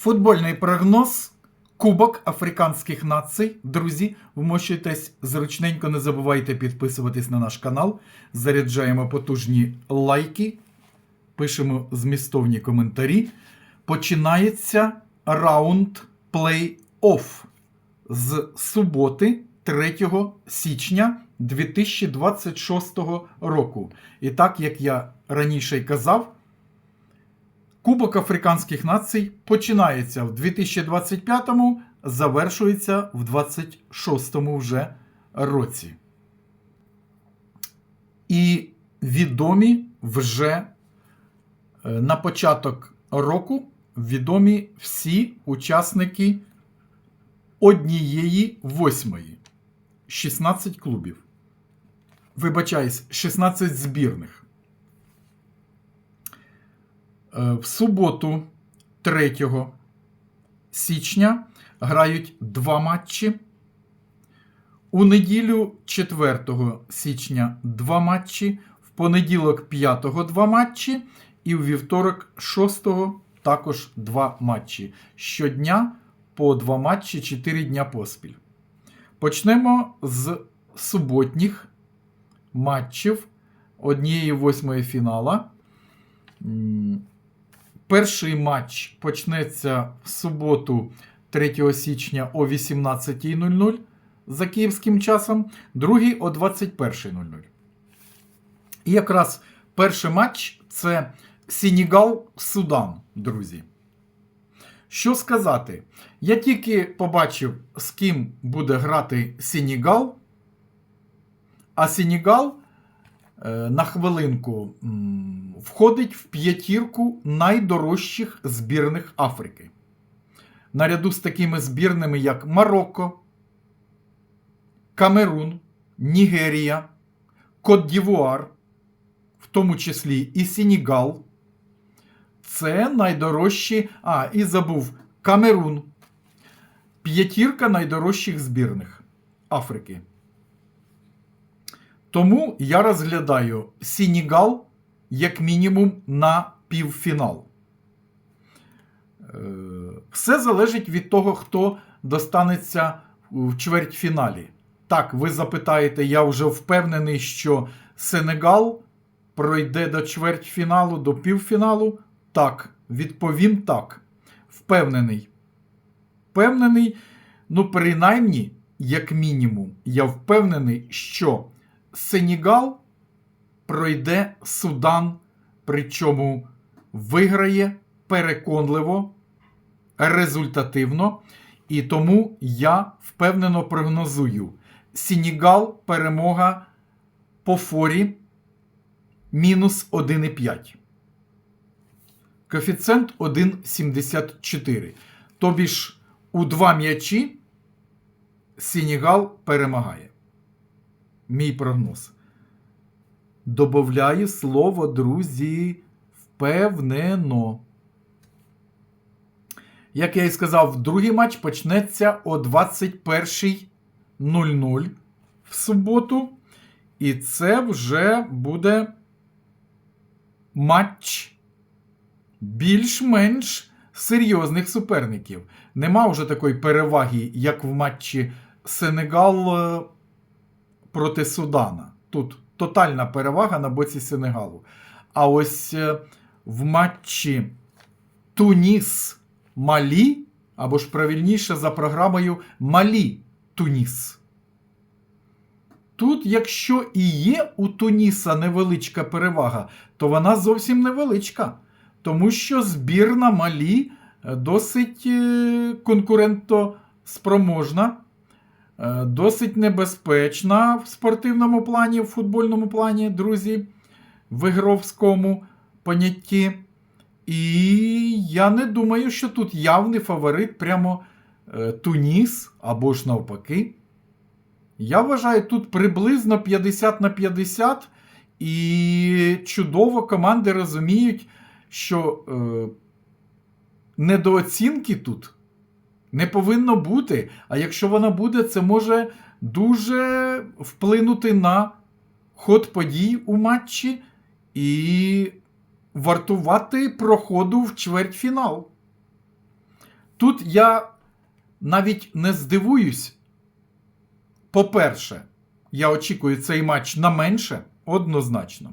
Футбольний прогноз. Кубок африканських націй. Друзі, вмощуйтесь зручненько, не забувайте підписуватись на наш канал. Заряджаємо потужні лайки, пишемо змістовні коментарі. Починається раунд плей-офф з суботи 3 січня 2026 року. І так, як я раніше й казав, Кубок африканських націй починається в 2025-му, завершується в 26-му вже році. І відомі вже е, на початок року відомі всі учасники однієї восьмої. 16 клубів. Вибачаюсь, 16 збірних. Е, В суботу 3 січня грають два матчі. У неділю 4 січня два матчі. В понеділок 5 два матчі. І у вівторок 6 також два матчі. Щодня по два матчі 4 дня поспіль. Почнемо з суботніх матчів однієї восьмої фінала. Перший матч почнеться в суботу 3 січня о 18.00 за київським часом, другий о 21.00. І якраз перший матч це Сенегал-Судан, друзі. Що сказати? Я тільки побачив, з ким буде грати Сенегал, а Сенегал е, на хвилинку входить в п'ятірку найдорожчих збірних Африки. Наряду з такими збірними, як Марокко, Камерун, Нігерія, Кот-Дівуар, в тому числі і Сенегал. Це найдорожчі. А, і забув Камерун. П'ятірка найдорожчих збірних Африки. Тому я розглядаю Сенегал як мінімум на півфінал. Е, Все залежить від того, хто достанеться в чвертьфіналі. Так, ви запитаєте, я вже впевнений, що Сенегал пройде до чвертьфіналу, до півфіналу. Так, відповім так. Впевнений. Впевнений, ну, принаймні, як мінімум, я впевнений, що Сенегал пройде Судан, причому виграє переконливо, результативно. І тому я впевнено прогнозую: Сенегал перемога по форі мінус 1,5. Коефіцієнт 1,74. Тобі ж у два м'ячі Сенегал перемагає. Мій прогноз. Добавляю слово, друзі, впевнено. Як я і сказав, другий матч почнеться о 21.00 в суботу. І це вже буде матч більш-менш серйозних суперників. Нема вже такої переваги, як в матчі Сенегал е, проти Судана. Тут тотальна перевага на боці Сенегалу. А ось е, в матчі Туніс Малі, або ж правильніше за програмою Малі Туніс. Тут, якщо і є у Туніса невеличка перевага, то вона зовсім невеличка. Тому що збірна Малі е, досить е, конкурентоспроможна, досить небезпечна в спортивному плані, в футбольному плані, друзі, в ігровському понятті. І я не думаю, що тут явний фаворит прямо е, Туніс або ж навпаки. Я вважаю, тут приблизно 50 на 50, і чудово команди розуміють, що е, недооцінки тут не повинно бути. А якщо вона буде, це може дуже вплинути на ход подій у матчі і вартувати проходу в чвертьфінал. Тут я навіть не здивуюсь. По-перше, я очікую цей матч на менше, однозначно.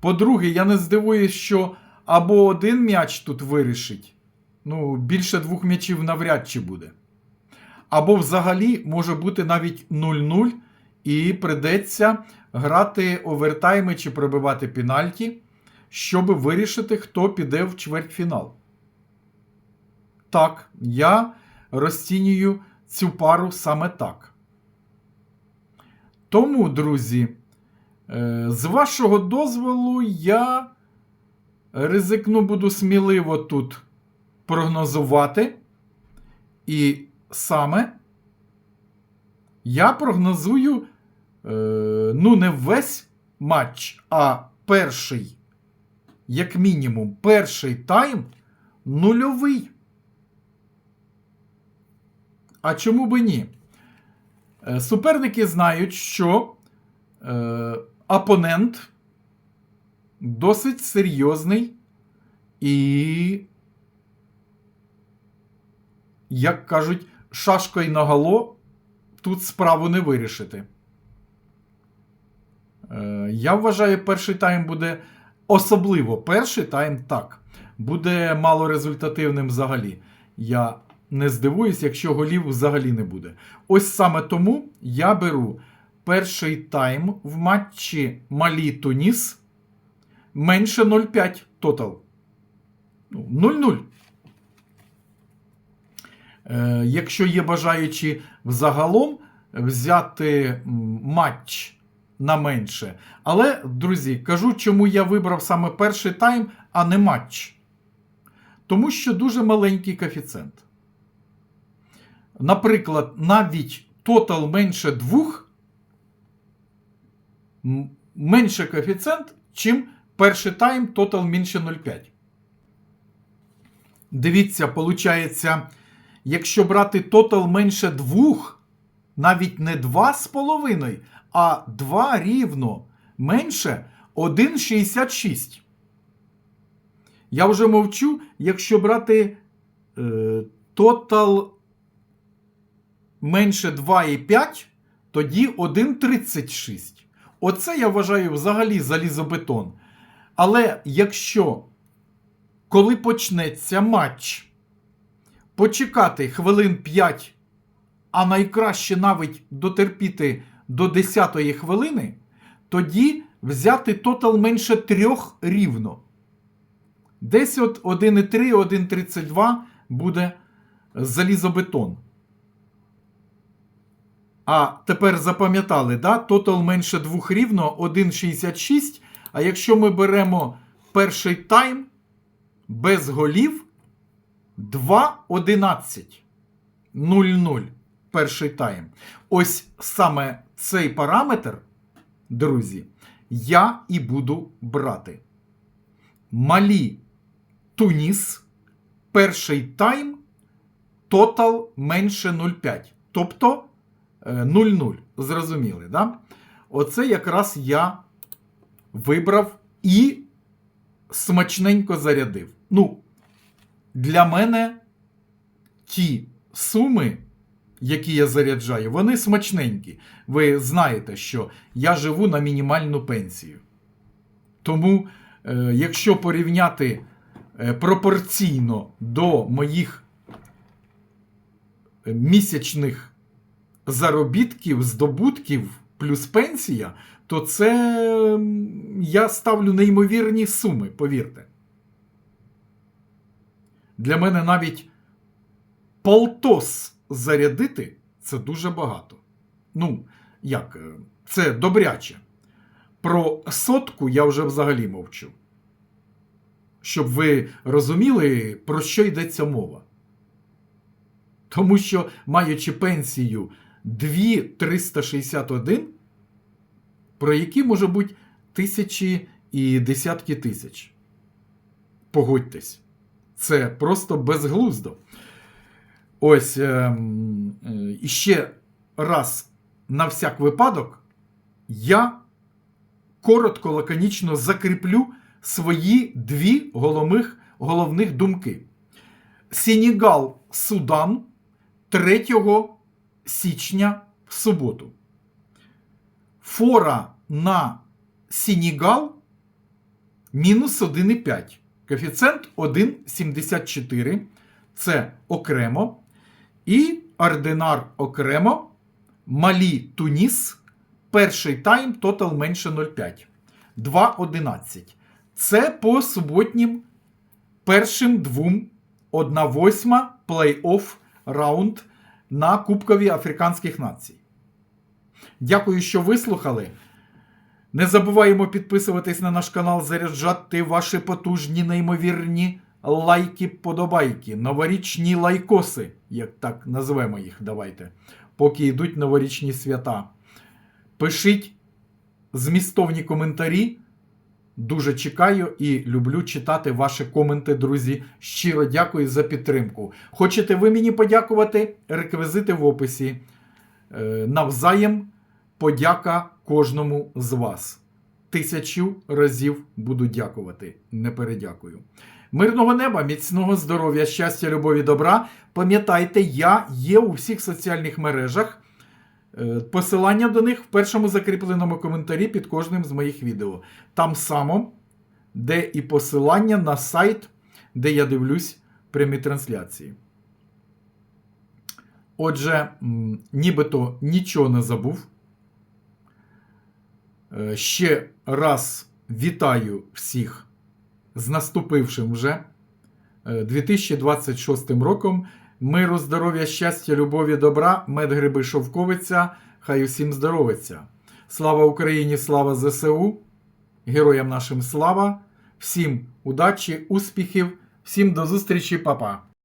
По-друге, я не здивуюсь, що або один м'яч тут вирішить. Ну, більше двох м'ячів навряд чи буде. Або взагалі може бути навіть 0-0, і придеться грати овертайми чи пробивати пенальті, щоб вирішити, хто піде в чвертьфінал. Так, я розцінюю цю пару саме так. Тому, друзі, е, з вашого дозволу, я ризикну буду сміливо тут прогнозувати. І саме я прогнозую, е, ну, не весь матч, а перший, як мінімум, перший тайм нульовий. А чому би ні? Е, Суперники знають, що е, опонент досить серйозний і, як кажуть, шашкою наголо тут справу не вирішити. Е, я вважаю, перший тайм буде особливо перший тайм так. Буде малорезультативним взагалі. Я не здивуюсь, якщо голів взагалі не буде. Ось саме тому я беру перший тайм в матчі Малі Туніс менше 0,5 тотал. Ну, 0-0. Е, якщо є бажаючі взагалом взяти матч на менше. Але, друзі, кажу, чому я вибрав саме перший тайм, а не матч. Тому що дуже маленький коефіцієнт. Наприклад, навіть тотал менше 2 менше коефіцієнт, чим перший тайм тотал менше 0,5. Дивіться, виходить, якщо брати тотал менше 2, навіть не 2,5, а 2 рівно менше 1,66. Я вже мовчу, якщо брати е, тотал менше 2,5, тоді 1,36. Оце я вважаю взагалі залізобетон. Але якщо, коли почнеться матч, почекати хвилин 5, а найкраще навіть дотерпіти до 10 хвилини, тоді взяти тотал менше 3 рівно. Десь от 1,3, 1,32 буде залізобетон. А тепер запам'ятали, да? тотал менше 2 рівно 1,66. А якщо ми беремо перший тайм без голів 2,11. 0-0. Перший тайм. Ось саме цей параметр, друзі, я і буду брати. Малі Туніс. Перший тайм тотал менше 0,5. Тобто е, 0-0. Зрозуміли, да? Оце якраз я вибрав і смачненько зарядив. Ну, для мене ті суми, які я заряджаю, вони смачненькі. Ви знаєте, що я живу на мінімальну пенсію. Тому, е, якщо порівняти е, пропорційно до моїх е, місячних заробітків, здобутків плюс пенсія, то це я ставлю неймовірні суми, повірте. Для мене навіть полтос зарядити це дуже багато. Ну, як, е, це добряче. Про сотку я вже взагалі мовчу. Щоб ви розуміли, про що йдеться мова. Тому що, маючи пенсію 2361, про які може бути тисячі і десятки тисяч. Погодьтесь, це просто безглуздо. Ось ем, е, і ще раз на всяк випадок я коротко, лаконічно закріплю свої дві головних, головних думки. Сенегал Судан 3 січня в суботу. Фора на Сенігал мінус 1,5. Коефіцієнт 1,74. Це окремо. І ординар окремо. Малі Туніс. Перший тайм тотал менше 0,5. 2,11. Це по суботнім першим двом 1-8 плей-офф раунд на Кубкові Африканських націй. Дякую, що вислухали. Не забуваємо підписуватись на наш канал, заряджати ваші потужні, неймовірні лайки, подобайки, новорічні лайкоси, як так назвемо їх, давайте, поки йдуть новорічні свята. Пишіть змістовні коментарі. Дуже чекаю і люблю читати ваші коменти, друзі. Щиро дякую за підтримку. Хочете ви мені подякувати? Реквізити в описі. Е, Навзаєм подяка кожному з вас. Тисячу разів буду дякувати. Не передякую. Мирного неба, міцного здоров'я, щастя, любові, добра. Пам'ятайте, я є у всіх соціальних мережах. Е, Посилання до них в першому закріпленому коментарі під кожним з моїх відео. Там само, де і посилання на сайт, де я дивлюсь прямі трансляції. Отже, нібито нічого не забув. Е, Ще раз вітаю всіх з наступившим вже е, 2026 роком. Миру, здоров'я, щастя, любові, добра, мед, гриби, шовковиця. Хай усім здоровиться. Слава Україні, слава ЗСУ, героям нашим слава, всім удачі, успіхів, всім до зустрічі, па-па.